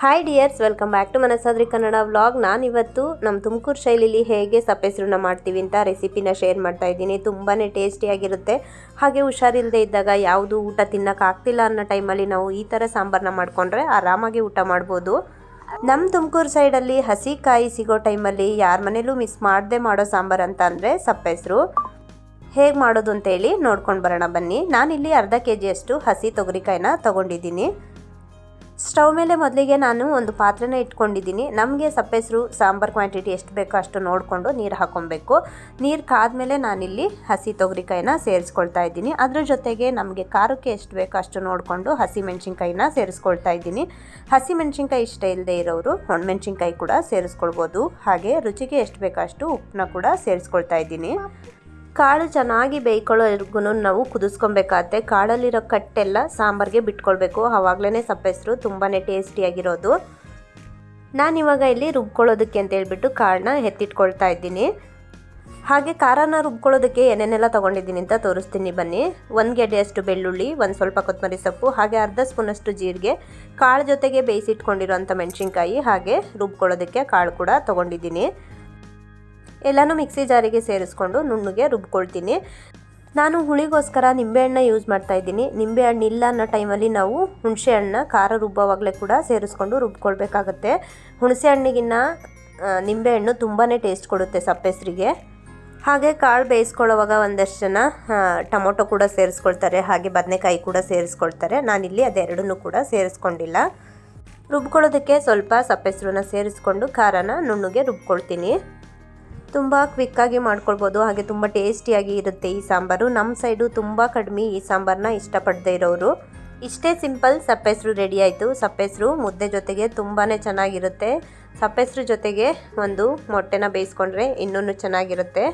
Hi dears welcome back to Manasadri Kannada vlog ನಾನಿವತ್ತು ನಮ್ಮ ತುಮಕೂರು ಶೈಲಿಲಿ ಹೇಗೆ ಸಪ್ಪೆಸರನ್ನ ಮಾಡ್ತೀವಿ ಅಂತ ರೆಸಿಪಿನ ಶೇರ್ ಮಾಡ್ತಾ ಇದ್ದೀನಿ. ತುಂಬಾ ಟೇಸ್ಟಿಯಾಗಿರುತ್ತೆ ಹಾಗೆ ಹುಷಾರಿಲ್ಲದೆ ಇದ್ದಾಗ ಯಾವುದು ಊಟ ತಿನ್ನೋಕ್ಕಾಗ್ತಿಲ್ಲ ಅನ್ನೋ ಟೈಮಲ್ಲಿ ನಾವು ಈ ಥರ ಸಾಂಬಾರನ್ನ ಮಾಡಿಕೊಂಡ್ರೆ ಆರಾಮಾಗಿ ಊಟ ಮಾಡ್ಬೋದು. ನಮ್ಮ ತುಮಕೂರು ಸೈಡಲ್ಲಿ ಹಸಿ ಕಾಯಿ ಸಿಗೋ ಟೈಮಲ್ಲಿ ಯಾರ ಮನೇಲೂ ಮಿಸ್ ಮಾಡದೆ ಮಾಡೋ ಸಾಂಬಾರು ಅಂತ ಅಂದರೆ ಸಪ್ಪೆಸರು. ಹೇಗೆ ಮಾಡೋದು ಅಂತೇಳಿ ನೋಡ್ಕೊಂಡು ಬರೋಣ ಬನ್ನಿ. ನಾನಿಲ್ಲಿ ಅರ್ಧ ಕೆ ಜಿಯಷ್ಟು ಹಸಿ ತೊಗರಿಕಾಯಿನ ತೊಗೊಂಡಿದ್ದೀನಿ. ಸ್ಟವ್ ಮೇಲೆ ಮೊದಲಿಗೆ ನಾನು ಒಂದು ಪಾತ್ರೆನ ಇಟ್ಕೊಂಡಿದ್ದೀನಿ. ನಮಗೆ ಸಪ್ಪೆಸರು, ಸಾಂಬಾರು ಕ್ವಾಂಟಿಟಿ ಎಷ್ಟು ಬೇಕೋ ಅಷ್ಟು ನೋಡಿಕೊಂಡು ನೀರು ಹಾಕ್ಕೊಬೇಕು ನೀರು ಕಾದ್ಮೇಲೆ ನಾನಿಲ್ಲಿ ಹಸಿ ತೊಗರಿಕಾಯಿನ ಸೇರಿಸ್ಕೊಳ್ತಾ ಇದ್ದೀನಿ. ಅದ್ರ ಜೊತೆಗೆ ನಮಗೆ ಖಾರಕ್ಕೆ ಎಷ್ಟು ಬೇಕೋ ಅಷ್ಟು ನೋಡಿಕೊಂಡು ಹಸಿ ಮೆಣಸಿನ್ಕಾಯಿನ ಸೇರಿಸ್ಕೊಳ್ತಾ ಇದ್ದೀನಿ. ಹಸಿ ಮೆಣಸಿನ್ಕಾಯಿ ಇಷ್ಟ ಇಲ್ಲದೆ ಇರೋರು ಒಣಮೆಣ್ಸಿನ್ಕಾಯಿ ಕೂಡ ಸೇರಿಸ್ಕೊಳ್ಬೋದು. ಹಾಗೆ ರುಚಿಗೆ ಎಷ್ಟು ಬೇಕೋ ಅಷ್ಟು ಉಪ್ಪನ್ನ ಕೂಡ ಸೇರಿಸ್ಕೊಳ್ತಾ ಇದ್ದೀನಿ. ಕಾಳು ಚೆನ್ನಾಗಿ ಬೇಯ್ಕೊಳ್ಳೋರ್ಗು ನಾವು ಕುದಿಸ್ಕೊಬೇಕಾಗತ್ತೆ. ಕಾಳಲ್ಲಿರೋ ಕಟ್ಟೆಲ್ಲ ಸಾಂಬಾರಿಗೆ ಬಿಟ್ಕೊಳ್ಬೇಕು. ಆವಾಗಲೇ ಸಪ್ಪೆಸರು ತುಂಬಾ ಟೇಸ್ಟಿಯಾಗಿರೋದು. ನಾನಿವಾಗ ಇಲ್ಲಿ ರುಬ್ಕೊಳ್ಳೋದಕ್ಕೆ ಅಂತ ಹೇಳ್ಬಿಟ್ಟು ಕಾಳನ್ನ ಎತ್ತಿಟ್ಕೊಳ್ತಾ ಇದ್ದೀನಿ. ಹಾಗೆ ಖಾರನ ರುಬ್ಕೊಳ್ಳೋದಕ್ಕೆ ಏನೇನೆಲ್ಲ ತೊಗೊಂಡಿದ್ದೀನಿ ಅಂತ ತೋರಿಸ್ತೀನಿ ಬನ್ನಿ. ಒಂದು ಗೆಡ್ಡೆಯಷ್ಟು ಬೆಳ್ಳುಳ್ಳಿ, ಒಂದು ಸ್ವಲ್ಪ ಕೊತ್ತಂಬರಿ ಸೊಪ್ಪು, ಹಾಗೆ ಅರ್ಧ ಸ್ಪೂನಷ್ಟು ಜೀರಿಗೆ, ಕಾಳು ಜೊತೆಗೆ ಬೇಯಿಸಿಟ್ಕೊಂಡಿರೋಂಥ ಮೆಣಸಿನ್ಕಾಯಿ, ಹಾಗೆ ರುಬ್ಕೊಳ್ಳೋದಕ್ಕೆ ಕಾಳು ಕೂಡ ತೊಗೊಂಡಿದ್ದೀನಿ. ಎಲ್ಲನೂ ಮಿಕ್ಸಿ ಜಾರಿಗೆ ಸೇರಿಸ್ಕೊಂಡು ನುಣ್ಣಗೆ ರುಬ್ಕೊಳ್ತೀನಿ. ನಾನು ಹುಳಿಗೋಸ್ಕರ ನಿಂಬೆಹಣ್ಣ ಯೂಸ್ ಮಾಡ್ತಾ ಇದ್ದೀನಿ. ನಿಂಬೆಹಣ್ಣು ಇಲ್ಲ ಅನ್ನೋ ಟೈಮಲ್ಲಿ ನಾವು ಹುಣಸೆ ಹಣ್ಣು, ಖಾರ ರುಬ್ಬೋವಾಗಲೇ ಕೂಡ ಸೇರಿಸ್ಕೊಂಡು ರುಬ್ಕೊಳ್ಬೇಕಾಗತ್ತೆ. ಹುಣಸೆ ಹಣ್ಣಿಗಿನ್ನ ನಿಂಬೆಹಣ್ಣು ತುಂಬಾ ಟೇಸ್ಟ್ ಕೊಡುತ್ತೆ ಸಪ್ಪೆಸ್ರಿಗೆ ಹಾಗೆ ಕಾಳು ಬೇಯಿಸ್ಕೊಳ್ಳೋವಾಗ ಒಂದಷ್ಟು ಜನ ಟೊಮೊಟೊ ಕೂಡ ಸೇರಿಸ್ಕೊಳ್ತಾರೆ, ಹಾಗೆ ಬದನೆಕಾಯಿ ಕೂಡ ಸೇರಿಸ್ಕೊಳ್ತಾರೆ. ನಾನಿಲ್ಲಿ ಅದೆರಡನ್ನೂ ಕೂಡ ಸೇರಿಸ್ಕೊಂಡಿಲ್ಲ. ರುಬ್ಕೊಳ್ಳೋದಕ್ಕೆ ಸ್ವಲ್ಪ ಸಪ್ಪೆಸರನ್ನ ಸೇರಿಸ್ಕೊಂಡು ಖಾರನ ನುಣ್ಣಗೆ ರುಬ್ಕೊಳ್ತೀನಿ. ತುಂಬ ಕ್ವಿಕ್ಕಾಗಿ ಮಾಡ್ಕೊಳ್ಬೋದು. ಹಾಗೆ ತುಂಬ ಟೇಸ್ಟಿಯಾಗಿ ಇರುತ್ತೆ ಈ ಸಾಂಬಾರು. ನಮ್ಮ ಸೈಡು ತುಂಬ ಕಡಿಮೆ ಈ ಸಾಂಬಾರನ್ನ ಇಷ್ಟಪಡದೆ ಇರೋರು. ಇಷ್ಟೇ ಸಿಂಪಲ್ ಸಪ್ಪೆಸ್ರು ರೆಡಿ ಆಯಿತು. ಸಪ್ಪೆಸ್ರು ಮುದ್ದೆ ಜೊತೆಗೆ ತುಂಬಾ ಚೆನ್ನಾಗಿರುತ್ತೆ. ಸಪ್ಪೆಸ್ರು ಜೊತೆಗೆ ಒಂದು ಮೊಟ್ಟೆನ ಬೇಯಿಸ್ಕೊಂಡ್ರೆ ಇನ್ನೂ ಚೆನ್ನಾಗಿರುತ್ತೆ.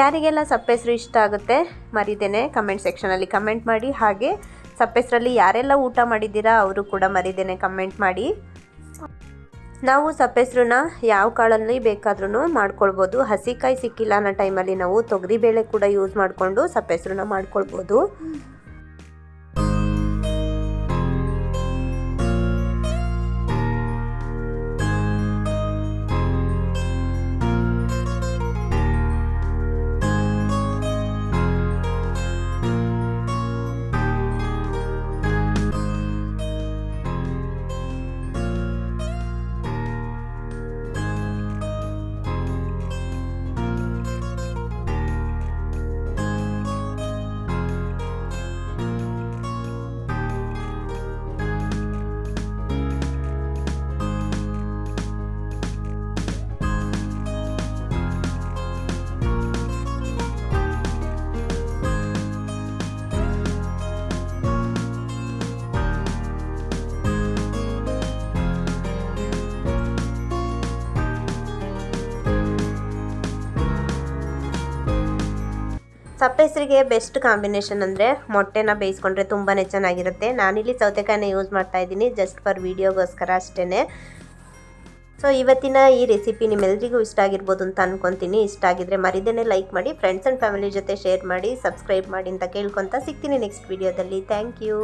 ಯಾರಿಗೆಲ್ಲ ಸಪ್ಪೆಸ್ರು ಇಷ್ಟ ಆಗುತ್ತೆ ಮರಿದೇನೆ ಕಮೆಂಟ್ ಸೆಕ್ಷನಲ್ಲಿ ಕಮೆಂಟ್ ಮಾಡಿ. ಹಾಗೆ ಸಪ್ಪೆಸ್ರಲ್ಲಿ ಯಾರೆಲ್ಲ ಊಟ ಮಾಡಿದ್ದೀರಾ ಅವರು ಕೂಡ ಮರಿದೇನೆ ಕಮೆಂಟ್ ಮಾಡಿ. ನಾವು ಸಪ್ಪೆಸ್ರನ್ನ ಯಾವ ಕಾಳಲ್ಲಿ ಬೇಕಾದ್ರೂ ಮಾಡ್ಕೊಳ್ಬೋದು. ಹಸಿಕಾಯಿ ಸಿಕ್ಕಿಲ್ಲ ಅನ್ನೋ ಟೈಮಲ್ಲಿ ನಾವು ತೊಗರಿಬೇಳೆ ಕೂಡ ಯೂಸ್ ಮಾಡಿಕೊಂಡು ಸಪ್ಪೆಸ್ರನ್ನ ಮಾಡ್ಕೊಳ್ಬೋದು. ಸಪ್ಪೆಸರಿಗೆ ಬೆಸ್ಟ್ ಕಾಂಬಿನೇಷನ್ ಅಂದರೆ ಮೊಟ್ಟೆನ ಬೇಯಿಸ್ಕೊಂಡ್ರೆ ತುಂಬಾ ಚೆನ್ನಾಗಿರುತ್ತೆ. ನಾನಿಲ್ಲಿ ಸೌತೆಕಾಯಿನ ಯೂಸ್ ಮಾಡ್ತಾ ಇದ್ದೀನಿ ಜಸ್ಟ್ ಫಾರ್ ವೀಡಿಯೋಗೋಸ್ಕರ ಅಷ್ಟೇ ಸೊ ಇವತ್ತಿನ ಈ ರೆಸಿಪಿ ನಿಮ್ಮೆಲ್ಲರಿಗೂ ಇಷ್ಟ ಆಗಿರ್ಬೋದು ಅಂತ ಅನ್ಕೊತೀನಿ. ಇಷ್ಟ ಆಗಿದ್ರೆ ಮರಿದೇನೆ ಲೈಕ್ ಮಾಡಿ ಫ್ರೆಂಡ್ಸ್ ಆ್ಯಂಡ್ ಫ್ಯಾಮಿಲಿ ಜೊತೆ ಶೇರ್ ಮಾಡಿ ಸಬ್ಸ್ಕ್ರೈಬ್ ಮಾಡಿ ಅಂತ ಕೇಳ್ಕೊತ ಸಿಗ್ತೀನಿ ನೆಕ್ಸ್ಟ್ ವೀಡಿಯೋದಲ್ಲಿ ಥ್ಯಾಂಕ್ ಯು